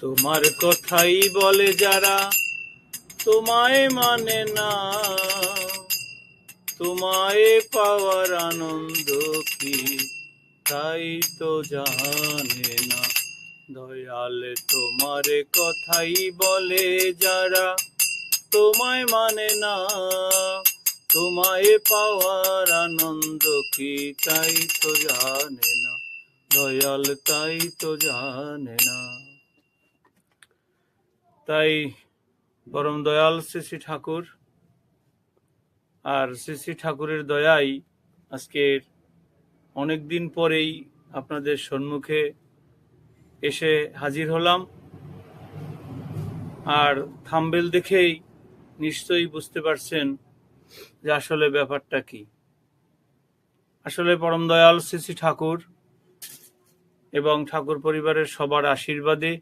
তোমার কথাই বলে যারা, তোমায় মানে না। তোমায় পাওয়ার আনন্দ কি, তাই তো জানে না। দয়াল, তোমার কথাই বলে যারা, তোমায় মানে না। তোমায় পাওয়ার আনন্দ কি, তাই তো জানে না। দয়াল, তাই তো জানে না। তাই পরম দয়াল শ্রী ঠাকুর আর শ্রী শ্রী ঠাকুরের দয়াই আজকের অনেক দিন পরেই আপনাদের সম্মুখে এসে হাজির হলাম। আর থাম্বেল দেখেই নিশ্চয়ই বুঝতে পারছেন যে আসলে ব্যাপারটা কি। আসলে পরম দয়াল শ্রী ঠাকুর এবং ঠাকুর পরিবারের সবার আশীর্বাদে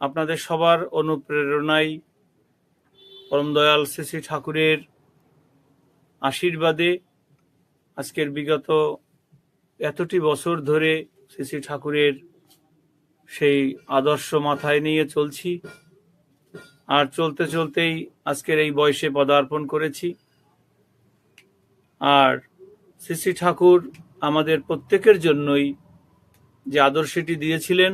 আপনাদের সবার অনুপ্রেরণায় পরম দয়াল শ্রী শ্রী ঠাকুরের আশীর্বাদে আজকের বিগত এতটি বছর ধরে শ্রী শ্রী ঠাকুরের সেই আদর্শ মাথায় নিয়ে চলছি। আর চলতে চলতেই আজকের এই বয়সে পদার্পণ করেছি। আর শ্রী শ্রী ঠাকুর আমাদের প্রত্যেকের জন্যই যে আদর্শটি দিয়েছিলেন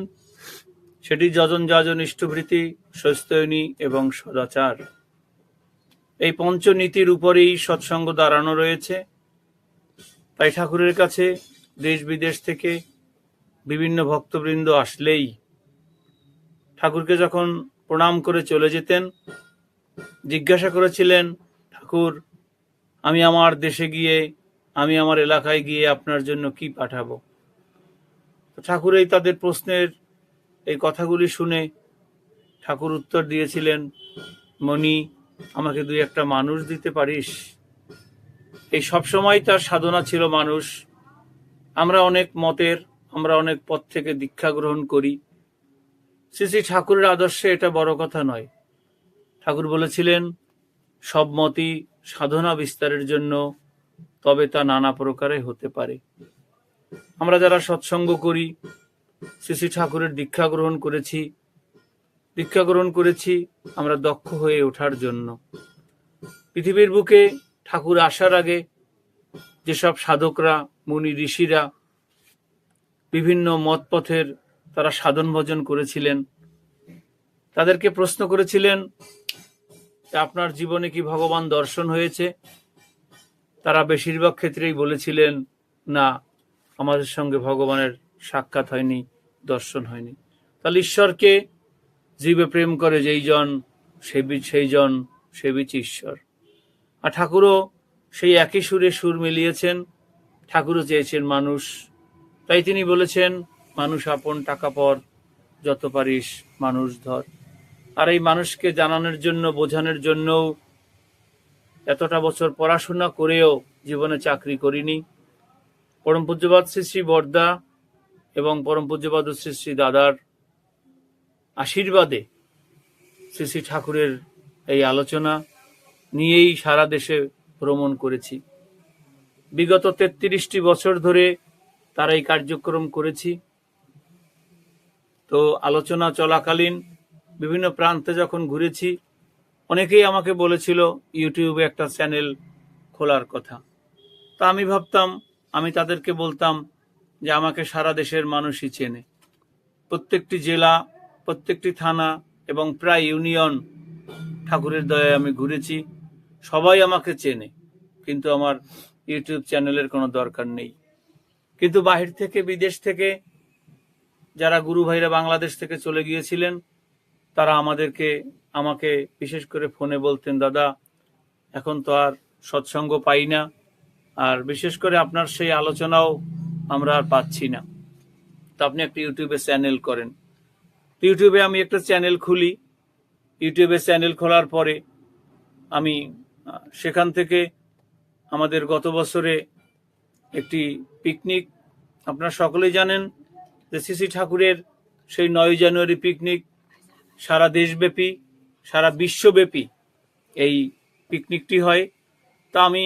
সেটি যজন যাজন ইষ্টভৃতি স্বস্ত্যয়নী এবং সদাচার। এই পঞ্চনীতির উপরেই সৎসঙ্গ দাঁড়ানো রয়েছে। তাই ঠাকুরের কাছে দেশ বিদেশ থেকে বিভিন্ন ভক্তবৃন্দ আসলেই ঠাকুরকে যখন প্রণাম করে চলে যেতেন, জিজ্ঞাসা করেছিলেন, ঠাকুর, আমি আমার দেশে গিয়ে, আমি আমার এলাকায় গিয়ে আপনার জন্য কি পাঠাবো? ঠাকুর এই তাদের প্রশ্নের এই কথাগুলি শুনে ঠাকুর উত্তর দিয়েছিলেন, মণি, আমাকে দুই একটা মানুষ দিতে পারিস। এই সবসময় তার সাধনা ছিল মানুষ। আমরা অনেক মতের, আমরা অনেক পথ থেকে দীক্ষা গ্রহণ করি। শ্রী শ্রী ঠাকুরের আদর্শে এটা বড় কথা নয়। ঠাকুর বলেছিলেন, সব মতই সাধনা বিস্তারের জন্য, তবে তা নানা প্রকারে হতে পারে। আমরা যারা সৎসঙ্গ করি শ্রী শ্রী ঠাকুরের দীক্ষা গ্রহণ করেছি। দীক্ষা গ্রহণ করেছি আমরা দক্ষ হয়ে ওঠার জন্য। পৃথিবীর বুকে ঠাকুর আসার আগে যেসব সাধকরা, মুনি, ঋষিরা বিভিন্ন মতপথের তারা সাধন ভজন করেছিলেন, তাদেরকে প্রশ্ন করেছিলেন আপনার জীবনে কি ভগবান দর্শন হয়েছে? তারা বেশিরভাগ ক্ষেত্রেই বলেছিলেন, না, আমাদের সঙ্গে ভগবানের সাক্ষাৎ হয়নি। দর্শন হয়নি। তাহলে ঈশ্বরকে জীবে প্রেম করে যেই জন সেবি, সেই জন সেবিচ ঈশ্বর। আর ঠাকুরও সেই একই সুরে সুর মিলিয়েছেন। ঠাকুরও চেয়েছেন মানুষ। তাই তিনি বলেছেন, মানুষ আপন টাকা পর যত পারিস মানুষ ধর। আর এই মানুষকে জানানোর জন্য, বোঝানোর জন্যও এতটা বছর পড়াশোনা করেও জীবনে চাকরি করিনি। পরম পূজ্যবাদ শ্রী শ্রী বর্দা এবং পরম পূজ্যবাদ শ্রী শ্রী দাদার আশীর্বাদে শ্রী শ্রী ঠাকুরের এই আলোচনা নিয়েই সারা দেশে ভ্রমণ করেছি। বিগত তেত্রিশটি বছর ধরে তারা এই কার্যক্রম করেছি। তো আলোচনা চলাকালীন বিভিন্ন প্রান্তে যখন ঘুরেছি, অনেকেই আমাকে বলেছিল, ইউটিউবে একটা চ্যানেল খোলার কথা। তা আমি ভাবতাম, আমি তাদেরকে বলতাম যে আমাকে সারা দেশের মানুষই চেনে। প্রত্যেকটি জেলা, প্রত্যেকটি থানা এবং প্রায় ইউনিয়ন ঠাকুরের দয়ায় আমি ঘুরেছি। সবাই আমাকে চেনে, কিন্তু আমার ইউটিউব চ্যানেলের কোনো দরকার নেই। কিন্তু বাহির থেকে, বিদেশ থেকে যারা গুরু ভাইরা বাংলাদেশ থেকে চলে গিয়েছিলেন, তারা আমাদেরকে, আমাকে বিশেষ করে ফোনে বলতেন, দাদা, এখন তো আর সৎসঙ্গ পাই না। আর বিশেষ করে আপনার সেই আলোচনাও আমরা আর পাচ্ছি না। তো আপনি একটা ইউটিউবে চ্যানেল করেন। ইউটিউবে আমি একটা চ্যানেল খুলি। ইউটিউবে চ্যানেল খোলার পরে আমি সেখান থেকে আমাদের গত বছরে একটি পিকনিক, আপনারা সকলেই জানেন যে শ্রী ঠাকুরের সেই নয় জানুয়ারি পিকনিক সারা দেশব্যাপী, সারা বিশ্বব্যাপী এই পিকনিকটি হয়। তা আমি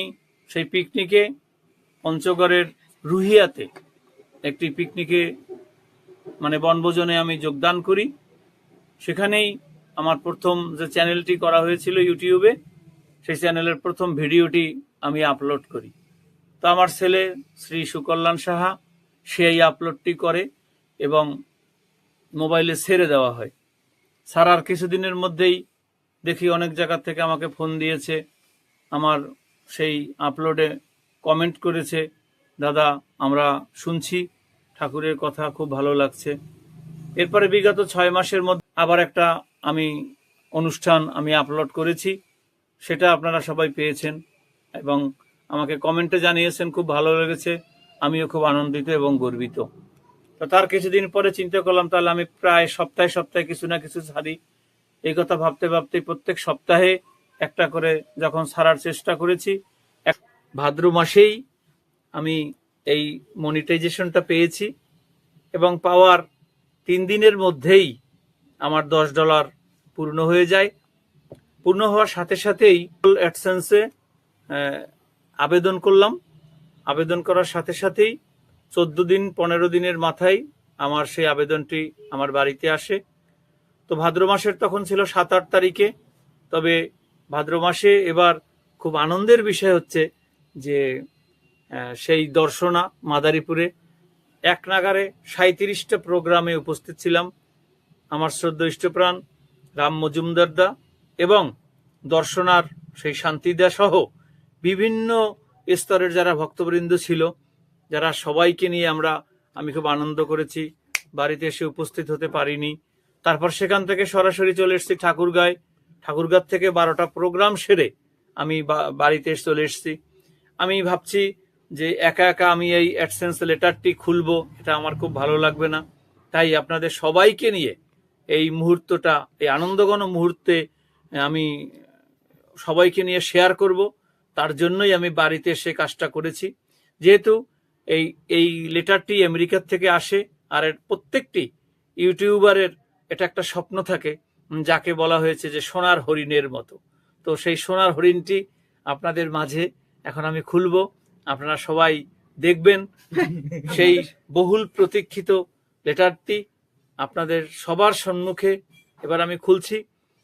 সেই পিকনিকে পঞ্চগড়ের রুহিয়াতে একটি পিকনিকে মানে বনভোজনে আমি যোগদান করি। সেখানেই আমার প্রথম যে চ্যানেলটি করা হয়েছিল ইউটিউবে, সেই চ্যানেলের প্রথম ভিডিওটি আমি আপলোড করি। তো আমার ছেলে শ্রী সুকল্যাণ সাহা সে এই আপলোডটি করে এবং মোবাইলে ছেড়ে দেওয়া হয়। ছাড়ার কিছুদিনের মধ্যেই দেখি অনেক জায়গা থেকে আমাকে ফোন দিয়েছে। আমার সেই আপলোডে কমেন্ট করেছে। দাদা, আমরা শুনছি। ঠাকুরের কথা খুব ভালো লাগছে। এরপরে বিগত ছয় মাসের মধ্যে আবার একটা আমি অনুষ্ঠান আমি আপলোড করেছি। সেটা আপনারা সবাই পেয়েছেন এবং আমাকে কমেন্টে জানিয়েছেন, খুব ভালো লেগেছে। আমিও খুব আনন্দিত এবং গর্বিত। তো তার কিছুদিন পরে চিন্তা করলাম, তাহলে আমি প্রায় সপ্তাহে সপ্তাহে কিছু না কিছু ছাড়ি। এই কথা ভাবতে ভাবতে প্রত্যেক সপ্তাহে একটা করে যখন ছাড়ার চেষ্টা করেছি, এক ভাদ্র মাসেই আমি এই মনিটাইজেশনটা পেয়েছি এবং পাওয়ার তিন দিনের মধ্যেই আমার দশ ডলার পূর্ণ হয়ে যায়। পূর্ণ হওয়ার সাথে সাথেই অ্যাডসেন্সে আবেদন করলাম। আবেদন করার সাথে সাথেই চোদ্দ দিন, পনেরো দিনের মাথায় আমার সেই আবেদনটি আমার বাড়িতে আসে। তো ভাদ্র মাসের তখন ছিল সাত আট তারিখে। তবে ভাদ্র মাসে এবার খুব আনন্দের বিষয় হচ্ছে যে সেই দর্শনা মাদারীপুরে এক নাগারে সাঁত্রিশটা প্রোগ্রামে উপস্থিত ছিলাম। আমার শ্রদ্ধ ইষ্টপ্রাণ, রাম মজুমদার দা এবং দর্শনার সেই শান্তিদা সহ বিভিন্ন স্তরের যারা ভক্তবৃন্দ ছিল, যারা সবাইকে নিয়ে আমরা, আমি খুব আনন্দ করেছি। বাড়িতে এসে উপস্থিত হতে পারিনি। তারপর সেখান থেকে সরাসরি চলে এসেছি ঠাকুরগাঁয়। ঠাকুরগাঁ থেকে বারোটা প্রোগ্রাম সেরে আমি বাড়িতে চলে এসেছি। আমি ভাবছি যে একা একা আমি এই অ্যাডসেন্স লেটারটি খুলবো, এটা আমার খুব ভালো লাগবে না। তাই আপনাদের সবাইকে নিয়ে এই মুহূর্তটা, এই আনন্দঘন মুহূর্তে আমি সবাইকে নিয়ে শেয়ার করব। তার জন্যই আমি বাড়িতে এসে কাজটা করেছি। যেহেতু এই এই লেটারটি আমেরিকার থেকে আসে, আর এর প্রত্যেকটি ইউটিউবারের এটা একটা স্বপ্ন থাকে, যাকে বলা হয়েছে যে সোনার হরিণের মতো। তো সেই সোনার হরিণটি আপনাদের মাঝে এখন আমি খুলবো। আপনারা সবাই দেখবেন সেই বহুল প্রতীক্ষিত লেটারটি আপনাদের সবার সম্মুখে এবার আমি খুলছি।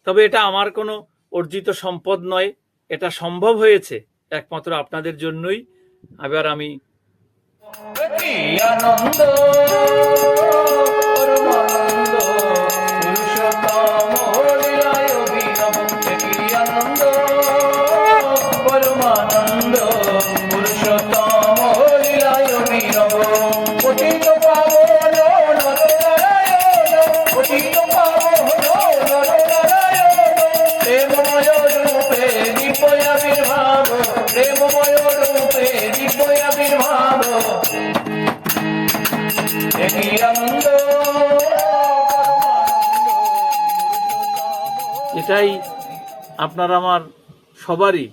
তবে এটা আমার কোনো অর্জিত সম্পদ নয়, এটা সম্ভব হয়েছে একমাত্র আপনাদের জন্যই। এবার আমি আনন্দ আপনার আমার সবারই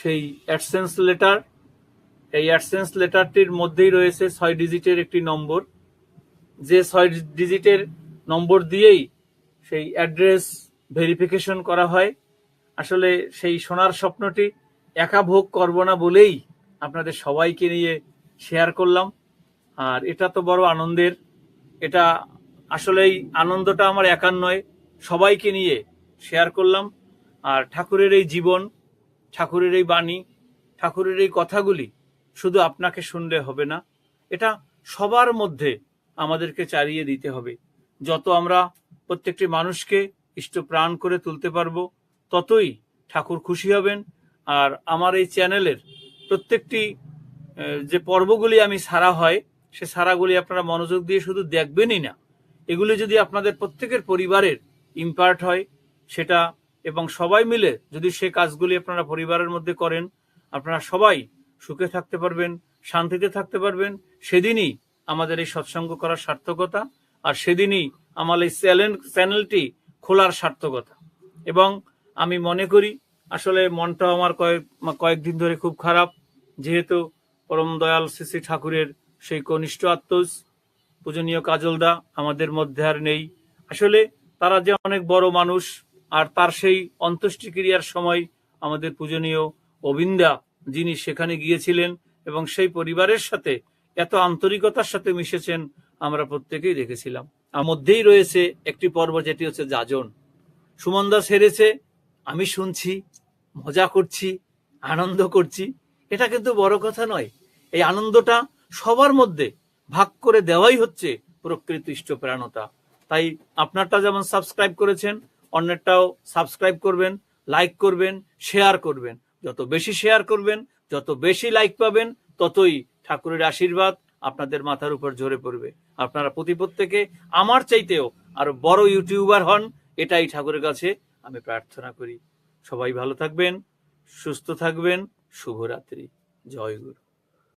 সেই অ্যাডসেন্স লেটার এই অ্যাডসেন্স লেটারটির মধ্যেই রয়েছে ছয় ডিজিটের একটি নম্বর। যে ছয় ডিজিটের নম্বর দিয়েই সেই অ্যাড্রেস ভেরিফিকেশন করা হয়। আসলে সেই সোনার স্বপ্নটি একা ভোগ করব না বলেই আপনাদের সবাইকে নিয়ে শেয়ার করলাম। আর এটা তো বড় আনন্দের। এটা আসলেই আনন্দটা আমার একার নয়, সবাইকে নিয়ে শেয়ার করলাম। আর ঠাকুরের এই জীবন, ঠাকুরের এই বাণী, ঠাকুরের এই কথাগুলি শুধু আপনাকে শুনলে হবে না, এটা সবার মধ্যে আমাদেরকে চালিয়ে দিতে হবে। যত আমরা প্রত্যেকটি মানুষকে ইষ্ট প্রাণ করে তুলতে পারব, ততই ঠাকুর খুশি হবেন। আর আমার এই চ্যানেলের প্রত্যেকটি যে পর্বগুলি আমি সারা হয়, সে সারাগুলি আপনারা মনোযোগ দিয়ে শুধু দেখবেনই না। এগুলি যদি আপনাদের প্রত্যেকের পরিবারের ইম্পার্ট হয়, সেটা এবং সবাই মিলে যদি সে কাজগুলি আপনারা পরিবারের মধ্যে করেন, আপনারা সবাই সুখে থাকতে পারবেন, শান্তিতে থাকতে পারবেন। সেদিনই আমাদের এই সৎসঙ্গ করার সার্থকতা আর সেদিনই আমার এই চ্যানেল, চ্যানেলটি খোলার সার্থকতা। এবং আমি মনে করি, আসলে মনটা আমার কয়েক, কয়েকদিন ধরে খুব খারাপ। যেহেতু পরম দয়াল শ্রী ঠাকুরের সেই কনিষ্ঠ আত্মজ, পূজনীয় কাজলদা আমাদের মধ্যে আর নেই। আসলে তারা যে অনেক বড় মানুষ আর তার সেই অন্ত্যেষ্টিক্রিয়ার সময় আমাদের পূজনীয় অবিন্দা যিনি সেখানে গিয়েছিলেন এবং সেই পরিবারের সাথে এত আন্তরিকতার সাথে মিশেছেন আমরা প্রত্যেকেই দেখেছিলাম। আর মধ্যেই রয়েছে একটি পর্ব যেটি হচ্ছে যাজন। সুমন দাস হেরেছে, আমি শুনছি, মজা করছি, আনন্দ করছি। এটা কিন্তু বড় কথা নয়। এই আনন্দটা সবার মধ্যে ভাগ করে দেওয়াই হচ্ছে প্রকৃত ইষ্টপ্রাণতা তাই আপনারটা যেমন সাবস্ক্রাইব করেছেন অন্যেরটাও সাবস্ক্রাইব করবেন লাইক করবেন শেয়ার করবেন। যত বেশি শেয়ার করবেন, যত বেশি লাইক পাবেন, ততই ঠাকুরের আশীর্বাদ আপনাদের মাথার উপর ঝরে পড়বে। আপনারা প্রতি প্রত্যেকে আমার চাইতেও আরও বড় ইউটিউবার হন, এটাই ঠাকুরের কাছে আমি প্রার্থনা করি। সবাই ভালো থাকবেন, সুস্থ থাকবেন, শুভরাত্রি। জয় গুরু।